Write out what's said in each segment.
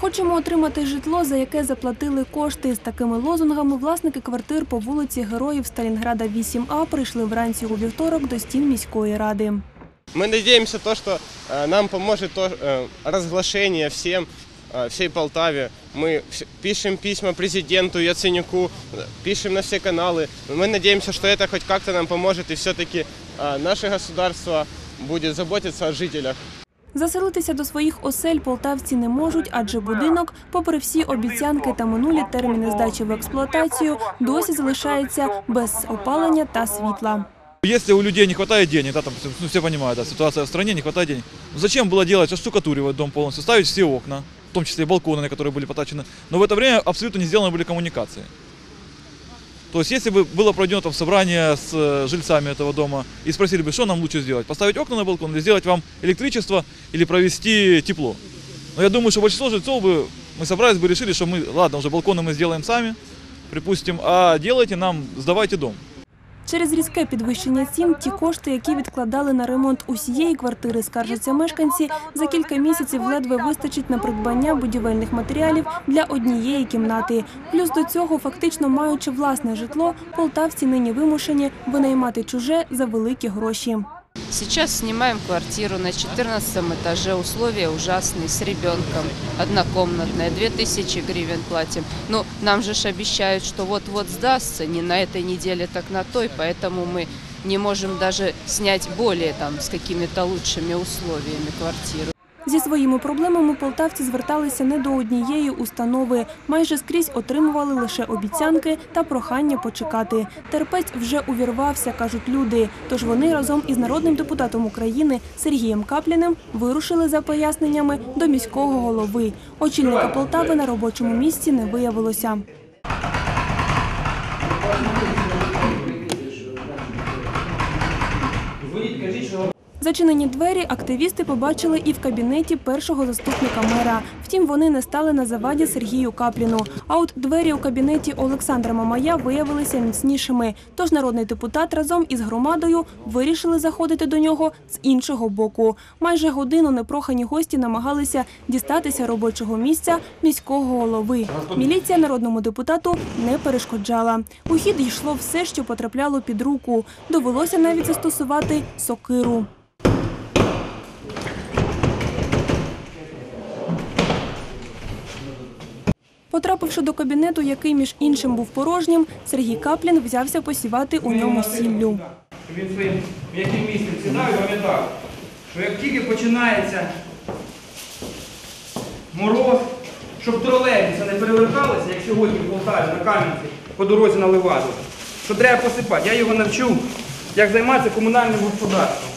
Хочемо отримати житло, за яке заплатили кошти. З такими лозунгами власники квартир по вулиці Героїв Сталінграда 8А прийшли вранці у вівторок до стін міської ради. Мы надеемся, то, что э, нам поможет то, э, разглашение всем, э, всей Полтаве. Мы вс- пишем письма президенту Яценюку, э, пишем на все каналы. Мы надеемся, что это хоть как-то нам поможет, и все-таки э, наше государство будет заботиться о жителях. Заселитися до своїх осель полтавці не можуть, адже будинок, попри всі обіцянки та минулі терміни здачі в експлуатацію, досі залишається без опалення та світла. Если у людей не хватает денег, да, там, ну, все понимают, да, ситуация в стране, не хватает денег, ну, зачем было делать, оштукатуривать дом полностью, ставить все окна, в том числе и балконы, на которые были потачены, но в это время абсолютно не сделаны были коммуникации. То есть, если бы было проведено там собрание с э, жильцами этого дома и спросили бы, что нам лучше сделать, поставить окна на балкон или сделать вам электричество или провести тепло. Но я думаю, что большинство жильцов бы, мы собрались бы, решили, что мы, ладно, уже балконы мы сделаем сами, припустим, а делайте нам, сдавайте дом. Через різке підвищення цін ті кошти, які відкладали на ремонт усієї квартири, скаржаться мешканці, за кілька місяців ледве вистачить на придбання будівельних матеріалів для однієї кімнати. Плюс до цього, фактично маючи власне житло, полтавці нині вимушені винаймати чуже за великі гроші. Сейчас снимаем квартиру на 14 этаже, условия ужасные, с ребенком, однокомнатная, 2000 гривен платим. Ну, нам же ж обещают, что вот-вот сдастся, не на этой неделе, так на той, поэтому мы не можем даже снять более там с какими-то лучшими условиями квартиру. Зі своїми проблемами полтавці зверталися не до однієї установи. Майже скрізь отримували лише обіцянки та прохання почекати. Терпець вже увірвався, кажуть люди. Тож вони разом із народним депутатом України Сергієм Капліним вирушили за поясненнями до міського голови. Очільника Полтави на робочому місці не виявилося. Зачинені двері активісти побачили і в кабінеті першого заступника мера. Втім, вони не стали на заваді Сергію Капліну. А от двері у кабінеті Олександра Мамая виявилися міцнішими. Тож народний депутат разом із громадою вирішили заходити до нього з іншого боку. Майже годину непрохані гості намагалися дістатися робочого місця міського голови. Міліція народному депутату не перешкоджала. У хід йшло все, що потрапляло під руку. Довелося навіть застосувати сокиру. Потрапивши до кабінету, який між іншим був порожнім, Сергій Каплін взявся посівати у ньому сіллю. Він своїм м'яким місцем сідав і пам'ятав, що як тільки починається мороз, щоб тролейбуси не переверталися, як сьогодні в Полтаві на Кам'янці по дорозі на Леваду, що треба посипати. Я його навчив, як займатися комунальним господарством.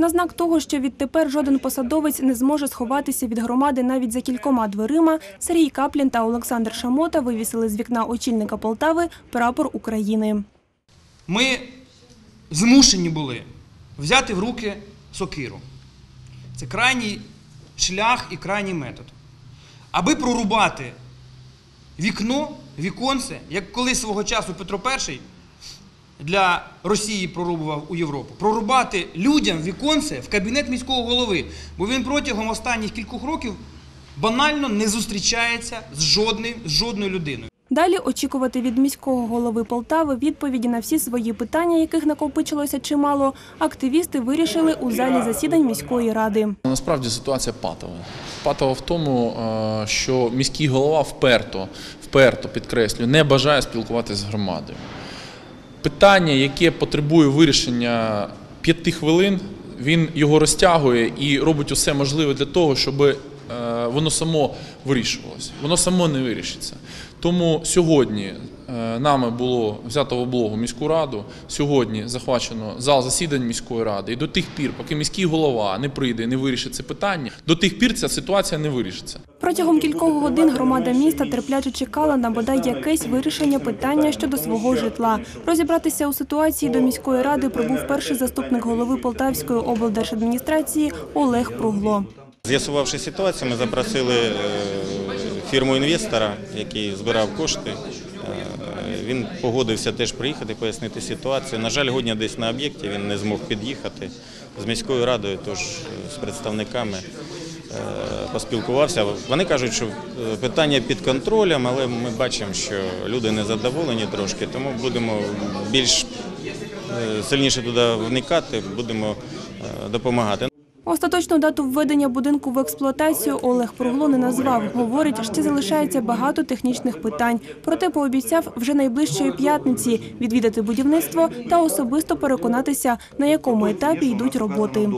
На знак того, що відтепер жоден посадовець не зможе сховатися від громади навіть за кількома дверима, Сергій Каплін та Олександр Шамота вивісили з вікна очільника Полтави прапор України. Ми змушені були взяти в руки сокиру. Це крайній шлях і крайній метод. Аби прорубати вікно, віконце, як колись свого часу Петро І для Росії прорубував у Європу, прорубати людям віконце в кабінет міського голови, бо він протягом останніх кількох років банально не зустрічається з, жодним, з жодною людиною. Далі очікувати від міського голови Полтави відповіді на всі свої питання, яких накопичилося чимало, активісти вирішили у залі засідань міської ради. Насправді ситуація патова. Патова в тому, е, що міський голова вперто, вперто підкреслюю, не бажає спілкуватися з громадою. Питання, яке потребує вирішення п'яти хвилин, він його розтягує і робить усе можливе для того, щоб е, воно само вирішувалося. Воно само не вирішиться. Тому сьогодні е, нами було взято в облогу міську раду. Сьогодні захвачено зал засідань міської ради. І до тих пір, поки міський голова не прийде і не вирішить це питання, до тих пір ця ситуація не вирішиться. Протягом кількох годин громада міста терпляче чекала на бодай якесь вирішення питання щодо свого житла. Розібратися у ситуації до міської ради прибув перший заступник голови Полтавської облдержадміністрації Олег Пругло. З'ясувавши ситуацію, ми запросили е, фірму інвестора, який збирав кошти. Е, Він погодився теж приїхати, пояснити ситуацію. На жаль, годня десь на об'єкті він не змог під'їхати з міською радою, тож е, з представниками. Е, поспілкувався. Вони кажуть, що е, питання під контролем, але ми бачимо, що люди не задоволені трошки, тому будемо більш е, сильніше туди вникати, будемо допомагати. Остаточну дату введення будинку в експлуатацію Олег Пругло не назвав. Говорить, ще залишається багато технічних питань. Проте пообіцяв вже найближчої п'ятниці відвідати будівництво та особисто переконатися, на якому етапі йдуть роботи.